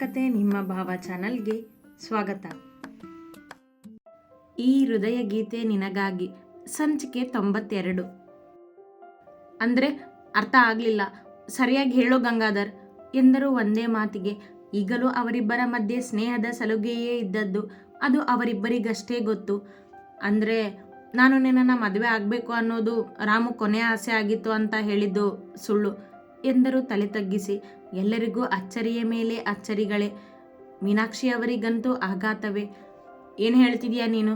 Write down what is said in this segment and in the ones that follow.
ಕತೆ ನಿಮ್ಮ ಭಾವ ಚಾನಲ್ಗೆ ಸ್ವಾಗತ. ಈ ಹೃದಯ ಗೀತೆ ನಿನಗಾಗಿ ಸಂಚಿಕೆ ತೊಂಬತ್ತೆರಡು. ಅಂದರೆ ಅರ್ಥ ಆಗಲಿಲ್ಲ. ಸರಿಯಾಗಿ ಹೇಳೋ ಗಂಗಾಧರ್, ಎಂದರು ಒಂದೇ ಮಾತಿಗೆ. ಈಗಲೂ ಅವರಿಬ್ಬರ ಮಧ್ಯೆ ಸ್ನೇಹದ ಸಲುಗೆಯೇ ಇದ್ದದ್ದು, ಅದು ಅವರಿಬ್ಬರಿಗಷ್ಟೇ ಗೊತ್ತು. ಅಂದರೆ ನಾನು ನಿನ್ನನ್ನು ಮದುವೆ ಆಗಬೇಕು ಅನ್ನೋದು ರಾಮು ಕೊನೆಯ ಆಸೆ ಆಗಿತ್ತು ಅಂತ ಹೇಳಿದ್ದು ಸುಳ್ಳು, ಎಂದರು ತಲೆ ತಗ್ಗಿಸಿ. ಎಲ್ಲರಿಗೂ ಅಚ್ಚರಿಯ ಮೇಲೆ ಅಚ್ಚರಿಗಳೇ. ಮೀನಾಕ್ಷಿ ಅವರಿಗಂತೂ ಆಘಾತವೇ. ಏನು ಹೇಳ್ತಿದೀಯ ನೀನು?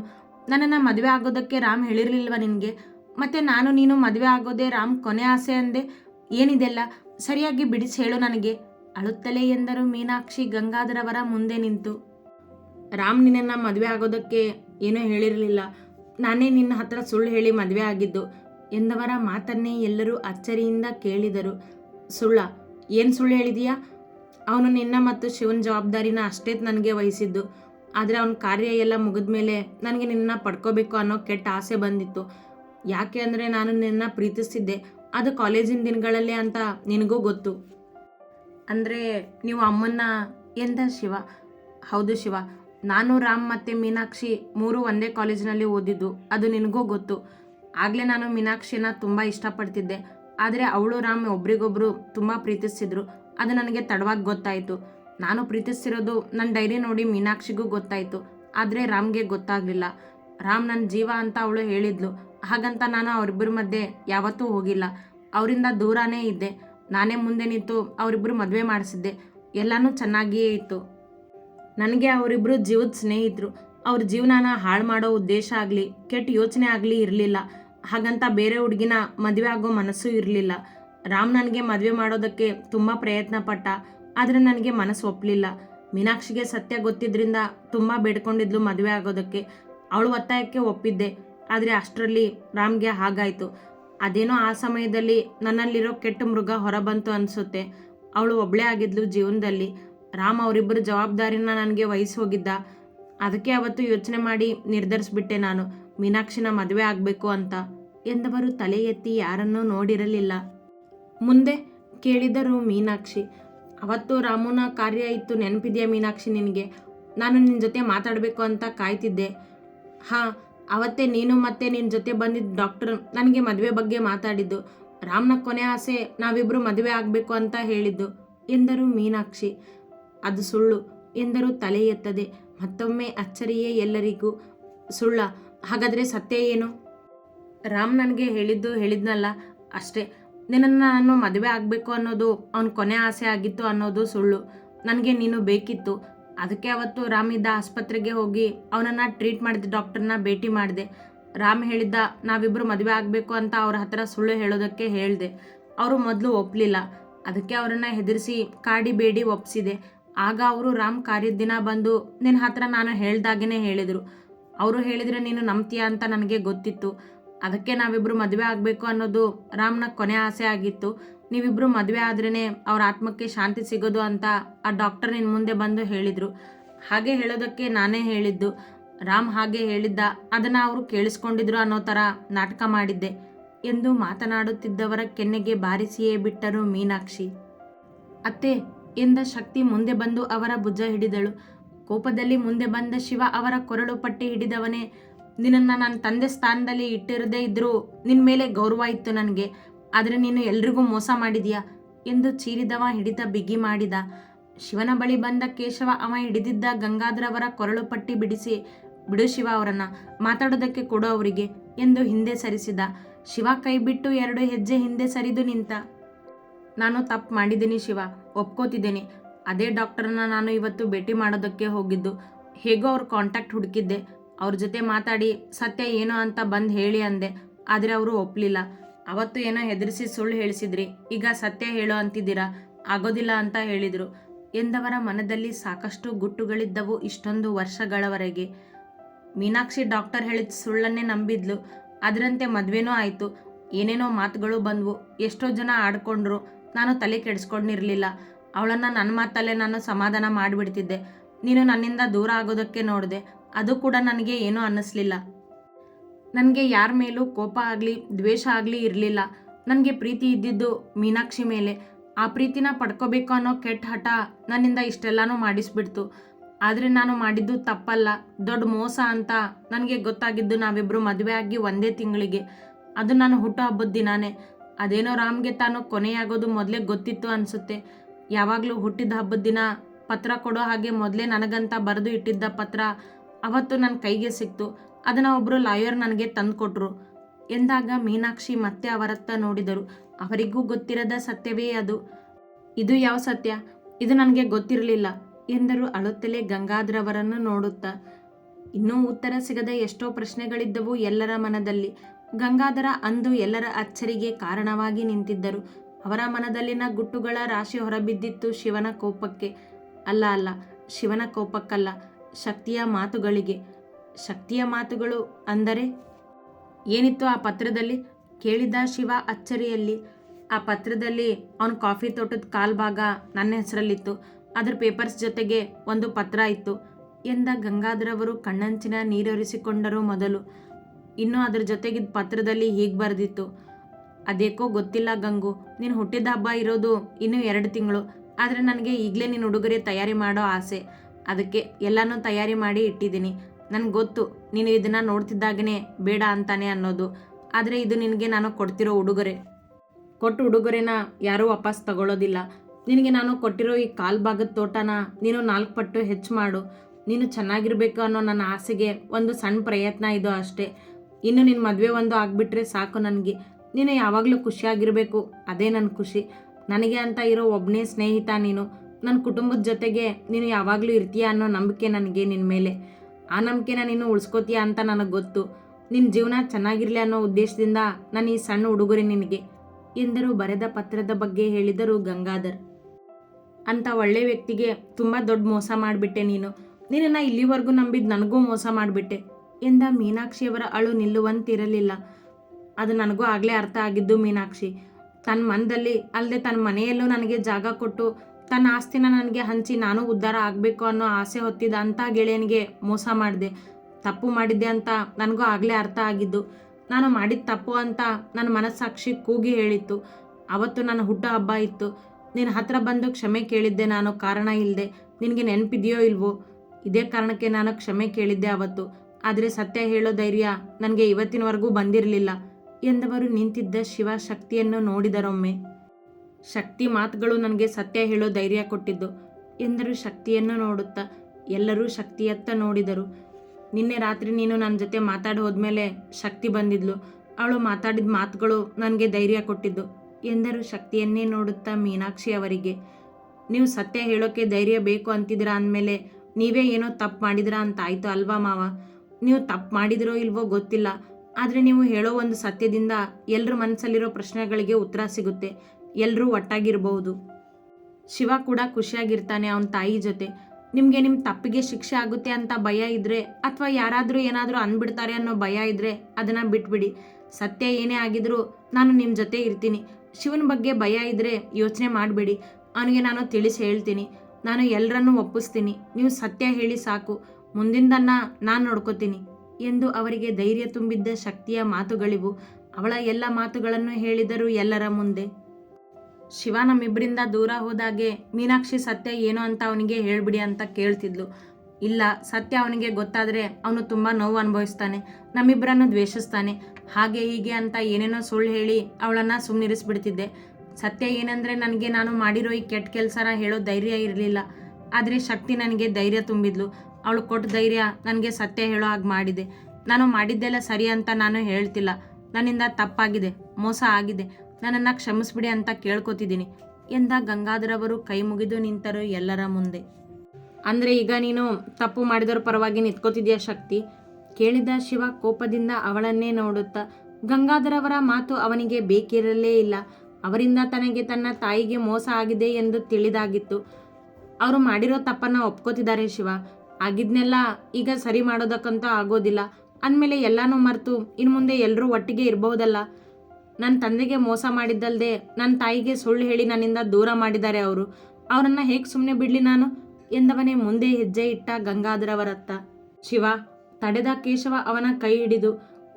ನನ್ನನ್ನು ಮದುವೆ ಆಗೋದಕ್ಕೆ ರಾಮ್ ಹೇಳಿರಲಿಲ್ವ ನಿನಗೆ? ಮತ್ತು ನಾನು ನೀನು ಮದುವೆ ಆಗೋದೇ ರಾಮ್ ಕೊನೆ ಆಸೆ ಅಂದೆ? ಏನಿದೆಲ್ಲ? ಸರಿಯಾಗಿ ಬಿಡಿಸಿ ಹೇಳು ನನಗೆ, ಅಳುತ್ತಲೇ ಎಂದರು ಮೀನಾಕ್ಷಿ ಗಂಗಾಧರವರ ಮುಂದೆ ನಿಂತು. ರಾಮ್ ನಿನ್ನನ್ನು ಮದುವೆ ಆಗೋದಕ್ಕೆ ಏನೂ ಹೇಳಿರಲಿಲ್ಲ. ನಾನೇ ನಿನ್ನ ಹತ್ರ ಸುಳ್ಳು ಹೇಳಿ ಮದುವೆ ಆಗಿದ್ದು ಎಂದವರ ಮಾತನ್ನೇ ಎಲ್ಲರೂ ಅಚ್ಚರಿಯಿಂದ ಕೇಳಿದರು. ಸುಳ್ಳ ಏನು ಸುಳ್ಳು ಹೇಳಿದೀಯಾ? ಅವನು ನಿನ್ನ ಮತ್ತು ಶಿವನ ಜವಾಬ್ದಾರಿನ ಅಷ್ಟೇ ನನಗೆ ವಹಿಸಿದ್ದು. ಆದರೆ ಅವನ ಕಾರ್ಯ ಎಲ್ಲ ಮುಗಿದ ಮೇಲೆ ನನಗೆ ನಿನ್ನ ಪಡ್ಕೋಬೇಕು ಅನ್ನೋ ಕೆಟ್ಟ ಆಸೆ ಬಂದಿತ್ತು. ಯಾಕೆ ಅಂದರೆ ನಾನು ನಿನ್ನ ಪ್ರೀತಿಸ್ತಿದ್ದೆ. ಅದು ಕಾಲೇಜಿನ ದಿನಗಳಲ್ಲೇ ಅಂತ ನಿನಗೂ ಗೊತ್ತು. ಅಂದರೆ ನೀವು ಅಮ್ಮನ್ನ ಎಂದ ಶಿವ? ಹೌದು ಶಿವ. ನಾನು ರಾಮ್ ಮತ್ತು ಮೀನಾಕ್ಷಿ ಮೂರು ಒಂದೇ ಕಾಲೇಜಿನಲ್ಲಿ ಓದಿದ್ದು. ಅದು ನಿನಗೂ ಗೊತ್ತು. ಆಗಲೇ ನಾನು ಮೀನಾಕ್ಷಿನ ತುಂಬ ಇಷ್ಟಪಡ್ತಿದ್ದೆ. ಆದರೆ ಅವಳು ರಾಮ್ ಒಬ್ರಿಗೊಬ್ರು ತುಂಬ ಪ್ರೀತಿಸ್ತಿದ್ರು. ಅದು ನನಗೆ ತಡವಾಗಿ ಗೊತ್ತಾಯಿತು. ನಾನು ಪ್ರೀತಿಸ್ತಿರೋದು ನನ್ನ ಡೈರಿ ನೋಡಿ ಮೀನಾಕ್ಷಿಗೂ ಗೊತ್ತಾಯಿತು. ಆದರೆ ರಾಮ್ಗೆ ಗೊತ್ತಾಗಲಿಲ್ಲ. ರಾಮ್ ನನ್ನ ಜೀವ ಅಂತ ಅವಳು ಹೇಳಿದ್ಲು. ಹಾಗಂತ ನಾನು ಅವರಿಬ್ಬರ ಮಧ್ಯೆ ಯಾವತ್ತೂ ಹೋಗಿಲ್ಲ. ಅವರಿಂದ ದೂರನೇ ಇದ್ದೆ. ನಾನೇ ಮುಂದೆ ನಿಂತು ಅವರಿಬ್ಬರು ಮದುವೆ ಮಾಡಿಸಿದ್ದೆ. ಎಲ್ಲನೂ ಚೆನ್ನಾಗಿಯೇ ಇತ್ತು. ನನಗೆ ಅವರಿಬ್ಬರು ಜೀವದ ಸ್ನೇಹಿತರು. ಅವ್ರ ಜೀವನಾನ ಹಾಳು ಮಾಡೋ ಉದ್ದೇಶ ಆಗಲಿ, ಕೆಟ್ಟ ಯೋಚನೆ ಆಗಲಿ ಇರಲಿಲ್ಲ. ಹಾಗಂತ ಬೇರೆ ಹುಡುಗಿನ ಮದುವೆ ಆಗೋ ಮನಸ್ಸು ಇರಲಿಲ್ಲ. ರಾಮ್ ನನಗೆ ಮದುವೆ ಮಾಡೋದಕ್ಕೆ ತುಂಬ ಪ್ರಯತ್ನ ಪಟ್ಟ, ಆದರೆ ನನಗೆ ಮನಸ್ಸು ಒಪ್ಪಲಿಲ್ಲ ಮೀನಾಕ್ಷಿಗೆ ಸತ್ಯ ಗೊತ್ತಿದ್ರಿಂದ ತುಂಬ ಬೇಡ್ಕೊಂಡಿದ್ಲು ಮದುವೆ ಆಗೋದಕ್ಕೆ. ಅವಳು ಒತ್ತಾಯಕ್ಕೆ ಒಪ್ಪಿದ್ದೆ, ಆದರೆ ಅಷ್ಟರಲ್ಲಿ ರಾಮ್ಗೆ ಹಾಗಾಯಿತು. ಅದೇನೋ ಆ ಸಮಯದಲ್ಲಿ ನನ್ನಲ್ಲಿರೋ ಕೆಟ್ಟ ಮೃಗ ಹೊರಬಂತು ಅನಿಸುತ್ತೆ. ಅವಳು ಒಬ್ಬಳೇ ಆಗಿದ್ಲು ಜೀವನದಲ್ಲಿ. ರಾಮ್ ಅವರಿಬ್ಬರ ಜವಾಬ್ದಾರಿನ ನನಗೆ ವಹಿಸೋಗಿದ್ದ ಅದಕ್ಕೆ ಅವತ್ತು ಯೋಚನೆ ಮಾಡಿ ನಿರ್ಧರಿಸ್ಬಿಟ್ಟೆ ನಾನು. ಮೀನಾಕ್ಷಿನ ಮದುವೆ ಆಗಬೇಕು ಅಂತ. ಎಂದವರು ತಲೆ ಎತ್ತಿ ಯಾರನ್ನೂ ನೋಡಿರಲಿಲ್ಲ. ಮುಂದೆ ಕೇಳಿದರು ಮೀನಾಕ್ಷಿ, ಅವತ್ತು ರಾಮುನ ಕಾರ್ಯ ಇತ್ತು, ನೆನಪಿದೆಯಾ ಮೀನಾಕ್ಷಿ ನಿನಗೆ? ನಾನು ನಿನ್ನ ಜೊತೆ ಮಾತಾಡಬೇಕು ಅಂತ ಕಾಯ್ತಿದ್ದೆ. ಹಾಂ, ಅವತ್ತೇ ನೀನು ಮತ್ತೆ ನಿನ್ನ ಜೊತೆ ಬಂದಿದ್ದ ಡಾಕ್ಟರ್ ನನಗೆ ಮದುವೆ ಬಗ್ಗೆ ಮಾತಾಡಿದ್ದು. ರಾಮ್ನ ಕೊನೆ ಆಸೆ ನಾವಿಬ್ಬರು ಮದುವೆ ಆಗಬೇಕು ಅಂತ ಹೇಳಿದ್ದು, ಎಂದರು ಮೀನಾಕ್ಷಿ. ಅದು ಸುಳ್ಳು, ಎಂದರು ತಲೆ ಎತ್ತದೆ. ಮತ್ತೊಮ್ಮೆ ಅಚ್ಚರಿಯೇ ಎಲ್ಲರಿಗೂ, ಸುಳ್ಳ, ಹಾಗಾದರೆ ಸತ್ಯ ಏನು? ರಾಮ್ ನನಗೆ ಹೇಳಿದ್ದು ಹೇಳಿದ್ನಲ್ಲ, ಅಷ್ಟೇ. ನಿನ್ನನ್ನು ನಾನು ಮದುವೆ ಆಗಬೇಕು ಅನ್ನೋದು ಅವನ ಕೊನೆ ಆಸೆ ಆಗಿತ್ತು ಅನ್ನೋದು ಸುಳ್ಳು. ನನಗೆ ನೀನು ಬೇಕಿತ್ತು. ಅದಕ್ಕೆ ಅವತ್ತು ರಾಮ್ ಇದ್ದ ಆಸ್ಪತ್ರೆಗೆ ಹೋಗಿ ಅವನನ್ನು ಟ್ರೀಟ್ ಮಾಡಿದ ಡಾಕ್ಟರ್ನ ಭೇಟಿ ಮಾಡಿದೆ. ರಾಮ್ ಹೇಳಿದ್ದ ನಾವಿಬ್ಬರು ಮದುವೆ ಆಗಬೇಕು ಅಂತ ಅವ್ರ ಹತ್ರ ಸುಳ್ಳು ಹೇಳೋದಕ್ಕೆ ಹೇಳಿದೆ. ಅವರು ಮೊದಲು ಒಪ್ಪಲಿಲ್ಲ ಅದಕ್ಕೆ ಅವರನ್ನು ಹೆದರಿಸಿ ಕಾಡಿ ಬೇಡಿ ಒಪ್ಪಿಸಿದೆ ಆಗ ಅವರು ರಾಮ್ ಕಾರ್ಯದ ದಿನ ಬಂದು ನಿನ್ನ ಹತ್ರ ನಾನು ಹೇಳ್ದಾಗೇ ಹೇಳಿದರು. ಅವರು ಹೇಳಿದರೆ ನೀನು ನಂಬ್ತೀಯ ಅಂತ ನನಗೆ ಗೊತ್ತಿತ್ತು. ಅದಕ್ಕೆ ನಾವಿಬ್ಬರು ಮದುವೆ ಆಗಬೇಕು ಅನ್ನೋದು ರಾಮ್ನ ಕೊನೆ ಆಸೆ ಆಗಿತ್ತು. ನೀವಿಬ್ಬರು ಮದುವೆ ಆದ್ರೇ ಅವ್ರ ಆತ್ಮಕ್ಕೆ ಶಾಂತಿ ಸಿಗೋದು ಅಂತ ಆ ಡಾಕ್ಟರ್ ನಿನ್ನ ಮುಂದೆ ಬಂದು ಹೇಳಿದರು. ಹಾಗೆ ಹೇಳೋದಕ್ಕೆ ನಾನೇ ಹೇಳಿದ್ದು. ರಾಮ್ ಹಾಗೆ ಹೇಳಿದ್ದ, ಅದನ್ನು ಅವರು ಕೇಳಿಸ್ಕೊಂಡಿದ್ರು ಅನ್ನೋ ಥರ ನಾಟಕ ಮಾಡಿದ್ದೆ. ಎಂದು ಮಾತನಾಡುತ್ತಿದ್ದವರ ಕೆನ್ನೆಗೆ ಬಾರಿಸಿಯೇ ಬಿಟ್ಟರು ಮೀನಾಕ್ಷಿ. ಅತ್ತೆ, ಎಂದ ಶಕ್ತಿ ಮುಂದೆ ಬಂದು ಅವರ ಭುಜ ಹಿಡಿದಳು. ಕೋಪದಲ್ಲಿ ಮುಂದೆ ಬಂದ ಶಿವ ಅವರ ಕೊರಳು ಪಟ್ಟಿ ಹಿಡಿದವನೇ ನಿನ್ನನ್ನು ನನ್ನ ತಂದೆ ಸ್ಥಾನದಲ್ಲಿ ಇಟ್ಟಿರದೇ ಇದ್ದರೂ ನಿನ್ನ ಮೇಲೆ ಗೌರವ ಇತ್ತು ನನಗೆ. ಆದರೆ ನೀನು ಎಲ್ರಿಗೂ ಮೋಸ ಮಾಡಿದೀಯಾ? ಎಂದು ಚೀರಿದವ ಹಿಡಿತ ಬಿಗಿ ಮಾಡಿದ. ಶಿವನ ಬಳಿ ಬಂದ ಕೇಶವ ಅವ ಹಿಡಿದಿದ್ದ ಗಂಗಾಧರವರ ಕೊರಳು ಪಟ್ಟಿ ಬಿಡಿಸಿ, ಬಿಡು ಶಿವ ಅವರನ್ನ, ಮಾತಾಡೋದಕ್ಕೆ ಕೊಡು ಅವರಿಗೆ, ಎಂದು ಹಿಂದೆ ಸರಿಸಿದ. ಶಿವ ಕೈ ಬಿಟ್ಟು ಎರಡು ಹೆಜ್ಜೆ ಹಿಂದೆ ಸರಿದು ನಿಂತ, ನಾನು ತಪ್ಪು ಮಾಡಿದ್ದೀನಿ ಶಿವ, ಒಪ್ಕೋತಿದ್ದೇನೆ. ಅದೇ ಡಾಕ್ಟರ್ನ ನಾನು ಇವತ್ತು ಭೇಟಿ ಮಾಡೋದಕ್ಕೆ ಹೋಗಿದ್ದು. ಹೇಗೋ ಅವ್ರ ಕಾಂಟ್ಯಾಕ್ಟ್ ಹುಡುಕಿದ್ದೆ. ಅವ್ರ ಜೊತೆ ಮಾತಾಡಿ, ಸತ್ಯ ಏನೋ ಅಂತ ಬಂದು ಹೇಳಿ ಅಂದೆ. ಆದರೆ ಅವರು ಒಪ್ಪಲಿಲ್ಲ ಅವತ್ತು ಏನೋ ಹೆದರಿಸಿ ಸುಳ್ಳು ಹೇಳಿಸಿದ್ರಿ. ಈಗ ಸತ್ಯ ಹೇಳೋ ಅಂತಿದ್ದೀರಾ? ಆಗೋದಿಲ್ಲ ಅಂತ ಹೇಳಿದರು. ಎಂದವರ ಮನದಲ್ಲಿ ಸಾಕಷ್ಟು ಗುಟ್ಟುಗಳಿದ್ದವು ಇಷ್ಟೊಂದು ವರ್ಷಗಳವರೆಗೆ. ಮೀನಾಕ್ಷಿ ಡಾಕ್ಟರ್ ಹೇಳಿದ ಸುಳ್ಳನ್ನೇ ನಂಬಿದ್ಲು. ಅದರಂತೆ ಮದುವೆನೂ ಆಯಿತು. ಏನೇನೋ ಮಾತುಗಳು ಬಂದವು. ಎಷ್ಟೋ ಜನ ಆಡ್ಕೊಂಡ್ರು. ನಾನು ತಲೆ ಕೆಡಿಸ್ಕೊಂಡಿರಲಿಲ್ಲ. ಅವಳನ್ನು ನನ್ನ ಮಾತಲ್ಲೇ ನಾನು ಸಮಾಧಾನ ಮಾಡಿಬಿಡ್ತಿದ್ದೆ. ನೀನು ನನ್ನಿಂದ ದೂರ ಆಗೋದಕ್ಕೆ ನೋಡಿದೆ. ಅದು ಕೂಡ ನನಗೆ ಏನೂ ಅನ್ನಿಸ್ಲಿಲ್ಲ. ನನಗೆ ಯಾರ ಮೇಲೂ ಕೋಪ ಆಗಲಿ, ದ್ವೇಷ ಆಗಲಿ ಇರಲಿಲ್ಲ. ನನಗೆ ಪ್ರೀತಿ ಇದ್ದಿದ್ದು ಮೀನಾಕ್ಷಿ ಮೇಲೆ. ಆ ಪ್ರೀತಿನ ಪಡ್ಕೋಬೇಕು ಅನ್ನೋ ಕೆಟ್ಟ ಹಠ ನನ್ನಿಂದ ಇಷ್ಟೆಲ್ಲನೂ ಮಾಡಿಸ್ಬಿಡ್ತು. ಆದರೆ ನಾನು ಮಾಡಿದ್ದು ತಪ್ಪಲ್ಲ, ದೊಡ್ಡ ಮೋಸ ಅಂತ ನನಗೆ ಗೊತ್ತಾಗಿದ್ದು ನಾವಿಬ್ಬರು ಮದುವೆ ಆಗಿ ಒಂದೇ ತಿಂಗಳಿಗೆ. ಅದು ನಾನು ಹುಟ್ಟು ಹಬ್ಬದ ದಿನಾನೇ. ಅದೇನೋ ರಾಮ್ಗೆ ತಾನು ಕೊನೆಯಾಗೋದು ಮೊದಲೇ ಗೊತ್ತಿತ್ತು ಅನಿಸುತ್ತೆ. ಯಾವಾಗಲೂ ಹುಟ್ಟಿದ ಹಬ್ಬದ ದಿನ ಪತ್ರ ಕೊಡೋ ಹಾಗೆ ಮೊದಲೇ ನನಗಂತ ಬರೆದು ಇಟ್ಟಿದ್ದ ಪತ್ರ ಅವತ್ತು ನನ್ನ ಕೈಗೆ ಸಿಕ್ತು. ಅದನ್ನು ಒಬ್ಬರು ಲಾಯರ್ ನನಗೆ ತಂದುಕೊಟ್ರು. ಎಂದಾಗ ಮೀನಾಕ್ಷಿ ಮತ್ತೆ ಅವರತ್ತ ನೋಡಿದರು. ಅವರಿಗೂ ಗೊತ್ತಿರದ ಸತ್ಯವೇ ಅದು. ಇದು ಯಾವ ಸತ್ಯ? ಇದು ನನಗೆ ಗೊತ್ತಿರಲಿಲ್ಲ ಎಂದರು ಅಳುತ್ತಲೇ ಗಂಗಾಧರವರನ್ನು ನೋಡುತ್ತಾ. ಇನ್ನೂ ಉತ್ತರ ಸಿಗದ ಎಷ್ಟೋ ಪ್ರಶ್ನೆಗಳಿದ್ದವು ಎಲ್ಲರ ಮನದಲ್ಲಿ. ಗಂಗಾಧರ ಅಂದು ಎಲ್ಲರ ಅಚ್ಚರಿಗೆ ಕಾರಣವಾಗಿ ನಿಂತಿದ್ದರು. ಅವರ ಮನದಲ್ಲಿನ ಗುಟ್ಟುಗಳ ರಾಶಿ ಹೊರಬಿದ್ದಿತ್ತು ಶಿವನ ಕೋಪಕ್ಕೆ. ಅಲ್ಲ ಅಲ್ಲ, ಶಿವನ ಕೋಪಕ್ಕಲ್ಲ. ಶಕ್ತಿಯ ಮಾತುಗಳಿಗೆ. ಶಕ್ತಿಯ ಮಾತುಗಳು ಅಂದರೆ? ಏನಿತ್ತು ಆ ಪತ್ರದಲ್ಲಿ? ಕೇಳಿದ ಶಿವ ಅಚ್ಚರಿಯಲ್ಲಿ. ಆ ಪತ್ರದಲ್ಲಿ ಅವನ ಕಾಫಿ ತೋಟದ ಕಾಲ್ಭಾಗ ನನ್ನ ಹೆಸರಲ್ಲಿತ್ತು. ಅದರ ಪೇಪರ್ಸ್ ಜೊತೆಗೆ ಒಂದು ಪತ್ರ ಇತ್ತು. ಎಂದ ಗಂಗಾಧರವರು ಕಣ್ಣಂಚಿನ ನೀರರಿಸಿಕೊಂಡರು ಮೊದಲು. ಇನ್ನು ಅದರ ಜೊತೆಗಿದ್ದ ಪತ್ರದಲ್ಲಿ ಹೀಗೆ ಬರೆದಿತ್ತು. ಅದೇಕೋ ಗೊತ್ತಿಲ್ಲ ಗಂಗು. ನೀನು ಹುಟ್ಟಿದ ಹಬ್ಬ ಇರೋದು ಇನ್ನೂ ಎರಡು ತಿಂಗಳು. ಆದರೆ ನನಗೆ ಈಗಲೇ ನಿನ್ನ ಉಡುಗೊರೆ ತಯಾರಿ ಮಾಡೋ ಆಸೆ. ಅದಕ್ಕೆ ಎಲ್ಲನೂ ತಯಾರಿ ಮಾಡಿ ಇಟ್ಟಿದ್ದೀನಿ. ನನಗೆ ಗೊತ್ತು, ನೀನು ಇದನ್ನು ನೋಡ್ತಿದ್ದಾಗನೇ ಬೇಡ ಅಂತಾನೆ ಅನ್ನೋದು. ಆದರೆ ಇದು ನಿನಗೆ ನಾನು ಕೊಡ್ತಿರೋ ಉಡುಗೊರೆ. ಕೊಟ್ಟು ಉಡುಗೊರೆನ ಯಾರೂ ವಾಪಸ್ ತಗೊಳ್ಳೋದಿಲ್ಲ ನಿನಗೆ ನಾನು ಕೊಟ್ಟಿರೋ ಈ ಕಾಲು ಭಾಗದ ತೋಟನ ನೀನು ನಾಲ್ಕು ಪಟ್ಟು ಹೆಚ್ಚು ಮಾಡು. ನೀನು ಚೆನ್ನಾಗಿರ್ಬೇಕು ಅನ್ನೋ ನನ್ನ ಆಸೆಗೆ ಒಂದು ಸಣ್ಣ ಪ್ರಯತ್ನ ಇದು ಅಷ್ಟೇ. ಇನ್ನು ನಿನ್ನ ಮದುವೆ ಒಂದು ಆಗಿಬಿಟ್ರೆ ಸಾಕು ನನಗೆ. ನೀನು ಯಾವಾಗಲೂ ಖುಷಿಯಾಗಿರಬೇಕು, ಅದೇ ನನ್ನ ಖುಷಿ. ನನಗೆ ಅಂತ ಇರೋ ಒಬ್ಬನೇ ಸ್ನೇಹಿತ ನೀನು. ನನ್ನ ಕುಟುಂಬದ ಜೊತೆಗೆ ನೀನು ಯಾವಾಗಲೂ ಇರ್ತೀಯ ಅನ್ನೋ ನಂಬಿಕೆ ನನಗೆ ನಿನ್ನ ಮೇಲೆ. ಆ ನಂಬಿಕೆನ ನೀನು ಉಳಿಸ್ಕೋತೀಯ ಅಂತ ನನಗೆ ಗೊತ್ತು. ನಿನ್ನ ಜೀವನ ಚೆನ್ನಾಗಿರಲಿ ಅನ್ನೋ ಉದ್ದೇಶದಿಂದ ನಾನು ಈ ಸಣ್ಣ ಹುಡುಗರಿ ನಿನಗೆ ಎಂದರು ಬರೆದ ಪತ್ರದ ಬಗ್ಗೆ ಹೇಳಿದರು ಗಂಗಾಧರ್. ಅಂತ ಒಳ್ಳೆ ವ್ಯಕ್ತಿಗೆ ತುಂಬ ದೊಡ್ಡ ಮೋಸ ಮಾಡಿಬಿಟ್ಟೆ ನೀನು. ನಿನ್ನನ್ನು ಇಲ್ಲಿವರೆಗೂ ನಂಬಿದ್ದು ನನಗೂ ಮೋಸ ಮಾಡಿಬಿಟ್ಟೆ ಎಂದ ಮೀನಾಕ್ಷಿಯವರ ಅಳು ನಿಲ್ಲುವಂತಿರಲಿಲ್ಲ. ಅದು ನನಗೂ ಆಗಲೇ ಅರ್ಥ ಆಗಿದ್ದು ಮೀನಾಕ್ಷಿ. ತನ್ನ ಮನದಲ್ಲಿ ಅಲ್ಲದೆ ತನ್ನ ಮನೆಯಲ್ಲೂ ನನಗೆ ಜಾಗ ಕೊಟ್ಟು ತನ್ನ ಆಸ್ತಿನ ನನಗೆ ಹಂಚಿ ನಾನು ಉದ್ಧಾರ ಆಗಬೇಕು ಅನ್ನೋ ಆಸೆ ಹೊತ್ತಿದ ಅಂತ ಗೆಳೆಯನಿಗೆ ಮೋಸ ಮಾಡಿದೆ. ತಪ್ಪು ಮಾಡಿದ್ದೆ ಅಂತ ನನಗೂ ಆಗಲೇ ಅರ್ಥ ಆಗಿದ್ದು. ನಾನು ಮಾಡಿದ ತಪ್ಪು ಅಂತ ನನ್ನ ಮನಸ್ಸಾಕ್ಷಿ ಕೂಗಿ ಹೇಳಿತ್ತು. ಅವತ್ತು ನನ್ನ ಹುಟ್ಟು ಹಬ್ಬ ಇತ್ತು. ನಿನ್ನ ಹತ್ರ ಬಂದು ಕ್ಷಮೆ ಕೇಳಿದ್ದೆ ನಾನು, ಕಾರಣ ಇಲ್ಲದೆ ನಿನಗೆ ನೆನಪಿದೆಯೋ ಇಲ್ವೋ? ಇದೇ ಕಾರಣಕ್ಕೆ ನಾನು ಕ್ಷಮೆ ಕೇಳಿದ್ದೆ ಅವತ್ತು. ಆದರೆ ಸತ್ಯ ಹೇಳೋ ಧೈರ್ಯ ನನಗೆ ಇವತ್ತಿನವರೆಗೂ ಬಂದಿರಲಿಲ್ಲ. ಎಂದವರು ನಿಂತಿದ್ದ ಶಿವ ಶಕ್ತಿಯನ್ನು ನೋಡಿದರೊಮ್ಮೆ. ಶಕ್ತಿ ಮಾತುಗಳು ನನಗೆ ಸತ್ಯ ಹೇಳೋ ಧೈರ್ಯ ಕೊಟ್ಟಿದ್ದು. ಎಂದರು ಶಕ್ತಿಯನ್ನು ನೋಡುತ್ತಾ. ಎಲ್ಲರೂ ಶಕ್ತಿಯತ್ತ ನೋಡಿದರು. ನಿನ್ನೆ ರಾತ್ರಿ ನೀನು ನನ್ನ ಜೊತೆ ಮಾತಾಡಿ ಹೋದ್ಮೇಲೆ ಶಕ್ತಿ ಬಂದಿದ್ಲು. ಅವಳು ಮಾತಾಡಿದ ಮಾತುಗಳು ನನಗೆ ಧೈರ್ಯ ಕೊಟ್ಟಿದ್ದು ಎಂದರು ಶಕ್ತಿಯನ್ನೇ ನೋಡುತ್ತಾ ಮೀನಾಕ್ಷಿ ಅವರಿಗೆ. ನೀವು ಸತ್ಯ ಹೇಳೋಕ್ಕೆ ಧೈರ್ಯ ಬೇಕು ಅಂತಿದ್ದೀರಾ ಅಂದಮೇಲೆ ನೀವೇ ಏನೋ ತಪ್ಪು ಮಾಡಿದಿರಾ ಅಂತ ಆಯಿತು ಅಲ್ವಾ ಮಾವ? ನೀವು ತಪ್ಪು ಮಾಡಿದಿರೋ ಇಲ್ವೋ ಗೊತ್ತಿಲ್ಲ. ಆದರೆ ನೀವು ಹೇಳೋ ಒಂದು ಸತ್ಯದಿಂದ ಎಲ್ಲರ ಮನಸ್ಸಲ್ಲಿರೋ ಪ್ರಶ್ನೆಗಳಿಗೆ ಉತ್ತರ ಸಿಗುತ್ತೆ. ಎಲ್ಲರೂ ಒಟ್ಟಾಗಿರ್ಬೋದು. ಶಿವ ಕೂಡ ಖುಷಿಯಾಗಿರ್ತಾನೆ ಅವನ ತಾಯಿ ಜೊತೆ. ನಿಮಗೆ ನಿಮ್ಮ ತಪ್ಪಿಗೆ ಶಿಕ್ಷೆ ಆಗುತ್ತೆ ಅಂತ ಭಯ ಇದ್ದರೆ ಅಥವಾ ಯಾರಾದರೂ ಏನಾದರೂ ಅಂದ್ಬಿಡ್ತಾರೆ ಅನ್ನೋ ಭಯ ಇದ್ದರೆ ಅದನ್ನು ಬಿಟ್ಬಿಡಿ. ಸತ್ಯ ಏನೇ ಆಗಿದ್ರೂ ನಾನು ನಿಮ್ಮ ಜೊತೆ ಇರ್ತೀನಿ. ಶಿವನ ಬಗ್ಗೆ ಭಯ ಇದ್ದರೆ ಯೋಚನೆ ಮಾಡಬೇಡಿ. ಅವನಿಗೆ ನಾನು ತಿಳಿಸಿ ಹೇಳ್ತೀನಿ. ನಾನು ಎಲ್ಲರನ್ನೂ ಒಪ್ಪಿಸ್ತೀನಿ. ನೀವು ಸತ್ಯ ಹೇಳಿ ಸಾಕು. ಮುಂದಿನದನ್ನು ನಾನು ನೋಡ್ಕೋತೀನಿ. ಎಂದು ಅವರಿಗೆ ಧೈರ್ಯ ತುಂಬಿದ್ದ ಶಕ್ತಿಯ ಮಾತುಗಳಿವು. ಅವಳ ಎಲ್ಲ ಮಾತುಗಳನ್ನು ಹೇಳಿದರು ಎಲ್ಲರ ಮುಂದೆ. ಶಿವ ನಮ್ಮಿಬ್ಬರಿಂದ ದೂರ ಹೋದಾಗೆ ಮೀನಾಕ್ಷಿ ಸತ್ಯ ಏನು ಅಂತ ಅವನಿಗೆ ಹೇಳ್ಬಿಡಿ ಅಂತ ಕೇಳ್ತಿದ್ಲು. ಇಲ್ಲ, ಸತ್ಯ ಅವನಿಗೆ ಗೊತ್ತಾದರೆ ಅವನು ತುಂಬ ನೋವು ಅನುಭವಿಸ್ತಾನೆ, ನಮ್ಮಿಬ್ಬರನ್ನು ದ್ವೇಷಿಸ್ತಾನೆ. ಹಾಗೆ ಹೀಗೆ ಅಂತ ಏನೇನೋ ಸುಳ್ಳು ಹೇಳಿ ಅವಳನ್ನು ಸುಮ್ಮನಿರಿಸ್ಬಿಡ್ತಿದ್ದೆ ಸತ್ಯ ಏನಂದರೆ ನನಗೆ ನಾನು ಮಾಡಿರೋ ಈ ಕೆಟ್ಟ ಕೆಲಸನ ಹೇಳೋ ಧೈರ್ಯ ಇರಲಿಲ್ಲ. ಆದರೆ ಶಕ್ತಿ ನನಗೆ ಧೈರ್ಯ ತುಂಬಿದ್ಲು. ಅವಳು ಕೊಟ್ಟ ಧೈರ್ಯ ನನಗೆ ಸತ್ಯ ಹೇಳೋ ಹಾಗೆ ಮಾಡಿದೆ. ನಾನು ಮಾಡಿದ್ದೆಲ್ಲ ಸರಿ ಅಂತ ನಾನು ಹೇಳ್ತಿಲ್ಲ. ನನ್ನಿಂದ ತಪ್ಪಾಗಿದೆ, ಮೋಸ ಆಗಿದೆ. ನನ್ನನ್ನು ಕ್ಷಮಿಸ್ಬಿಡಿ ಅಂತ ಕೇಳ್ಕೊತಿದ್ದೀನಿ. ಎಂದ ಗಂಗಾಧರವರು ಕೈ ಮುಗಿದು ನಿಂತರು ಎಲ್ಲರ ಮುಂದೆ. ಅಂದರೆ ಈಗ ನೀನು ತಪ್ಪು ಮಾಡಿದವ್ರ ಪರವಾಗಿ ನಿಂತ್ಕೋತಿದ್ಯಾ ಶಕ್ತಿ? ಕೇಳಿದ ಶಿವ ಕೋಪದಿಂದ ಅವಳನ್ನೇ ನೋಡುತ್ತಾ ಗಂಗಾಧರವರ ಮಾತು ಅವನಿಗೆ ಬೇಕಿರಲೇ ಇಲ್ಲ. ಅವರಿಂದ ತನಗೆ ತನ್ನ ತಾಯಿಗೆ ಮೋಸ ಆಗಿದೆ ಎಂದು ತಿಳಿದಾಗಿತ್ತು. ಅವರು ಮಾಡಿರೋ ತಪ್ಪನ್ನು ಒಪ್ಕೋತಿದ್ದಾರೆ ಶಿವ. ಆಗಿದ್ನೆಲ್ಲ ಈಗ ಸರಿ ಮಾಡೋದಕ್ಕಂತ ಆಗೋದಿಲ್ಲ. ಅಂದಮೇಲೆ ಎಲ್ಲನೂ ಮರೆತು ಇನ್ನು ಮುಂದೆ ಎಲ್ಲರೂ ಒಟ್ಟಿಗೆ ಇರಬಹುದಲ್ಲ? ನನ್ನ ತಂದೆಗೆ ಮೋಸ ಮಾಡಿದ್ದಲ್ಲದೆ ನನ್ನ ತಾಯಿಗೆ ಸುಳ್ಳು ಹೇಳಿ ನನ್ನಿಂದ ದೂರ ಮಾಡಿದ್ದಾರೆ ಅವರು. ಅವರನ್ನು ಹೇಗೆ ಸುಮ್ಮನೆ ಬಿಡಲಿ ನಾನು? ಎಂದವನೇ ಮುಂದೆ ಹೆಜ್ಜೆ ಇಟ್ಟ ಗಂಗಾಧರವರತ್ತ. ಶಿವ, ತಡೆದ ಕೇಶವ ಅವನ ಕೈ ಹಿಡಿದು,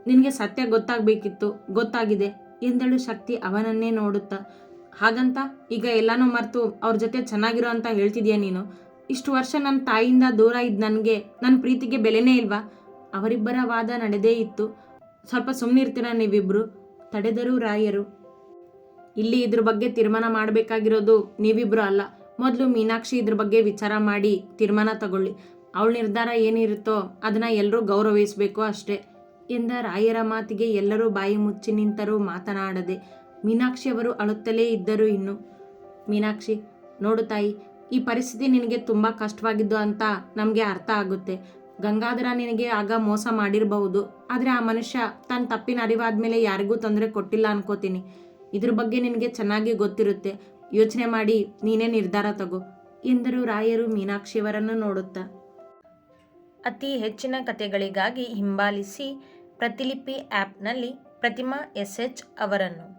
ನಿನಗೆ ಸತ್ಯ ಗೊತ್ತಾಗಬೇಕಿತ್ತು, ಗೊತ್ತಾಗಿದೆ ಎಂದಳು ಶಕ್ತಿ ಅವನನ್ನೇ ನೋಡುತ್ತಾ. ಹಾಗಂತ ಈಗ ಎಲ್ಲನೂ ಮರೆತು ಅವ್ರ ಜೊತೆ ಚೆನ್ನಾಗಿರೋ ಅಂತ ಹೇಳ್ತಿದ್ಯಾ ನೀನು? ಇಷ್ಟು ವರ್ಷ ನನ್ನ ತಾಯಿಯಿಂದ ದೂರ ಇದ್ದ ನನಗೆ ನನ್ನ ಪ್ರೀತಿಗೆ ಬೆಲೆನೇ ಇಲ್ವಾ? ಅವರಿಬ್ಬರ ವಾದ ನಡೆದೇ ಇತ್ತು. ಸ್ವಲ್ಪ ಸುಮ್ಮನಿರ್ತೀರ ನೀವಿಬ್ರು? ತಡೆದರು ರಾಯರು. ಇಲ್ಲಿ ಇದ್ರ ಬಗ್ಗೆ ತೀರ್ಮಾನ ಮಾಡಬೇಕಾಗಿರೋದು ನೀವಿಬ್ರು ಅಲ್ಲ. ಮೊದಲು ಮೀನಾಕ್ಷಿ ಇದ್ರ ಬಗ್ಗೆ ವಿಚಾರ ಮಾಡಿ ತೀರ್ಮಾನ ತಗೊಳ್ಳಿ. ಅವಳ ನಿರ್ಧಾರ ಏನಿರುತ್ತೋ ಅದನ್ನ ಎಲ್ಲರೂ ಗೌರವಿಸಬೇಕು ಅಷ್ಟೇ. ಎಂದ ರಾಯರ ಮಾತಿಗೆ ಎಲ್ಲರೂ ಬಾಯಿ ಮುಚ್ಚಿ ನಿಂತರೂ ಮಾತನಾಡದೆ ಮೀನಾಕ್ಷಿಯವರು ಅಳುತ್ತಲೇ ಇದ್ದರು ಇನ್ನು. ಮೀನಾಕ್ಷಿ, ನೋಡು ತಾಯಿ ಈ ಪರಿಸ್ಥಿತಿ ನಿನಗೆ ತುಂಬ ಕಷ್ಟವಾಗಿದ್ದು ಅಂತ ನಮಗೆ ಅರ್ಥ ಆಗುತ್ತೆ. ಗಂಗಾಧರ ನಿನಗೆ ಆಗ ಮೋಸ ಮಾಡಿರಬಹುದು. ಆದರೆ ಆ ಮನುಷ್ಯ ತನ್ನ ತಪ್ಪಿನ ಅರಿವಾದ ಮೇಲೆ ಯಾರಿಗೂ ತೊಂದರೆ ಕೊಟ್ಟಿಲ್ಲ ಅನ್ಕೋತೀನಿ. ಇದ್ರ ಬಗ್ಗೆ ನಿನಗೆ ಚೆನ್ನಾಗಿ ಗೊತ್ತಿರುತ್ತೆ. ಯೋಚನೆ ಮಾಡಿ ನೀನೇ ನಿರ್ಧಾರ ತಗೋ, ಎಂದರು ರಾಯರು ಮೀನಾಕ್ಷಿಯವರನ್ನು ನೋಡುತ್ತಾ. ಅತಿ ಹೆಚ್ಚಿನ ಕಥೆಗಳಿಗಾಗಿ ಹಿಂಬಾಲಿಸಿ ಪ್ರತಿಲಿಪಿ ಆ್ಯಪ್ನಲ್ಲಿ ಪ್ರತಿಮಾ ಎಸ್ ಎಚ್ ಅವರನ್ನು.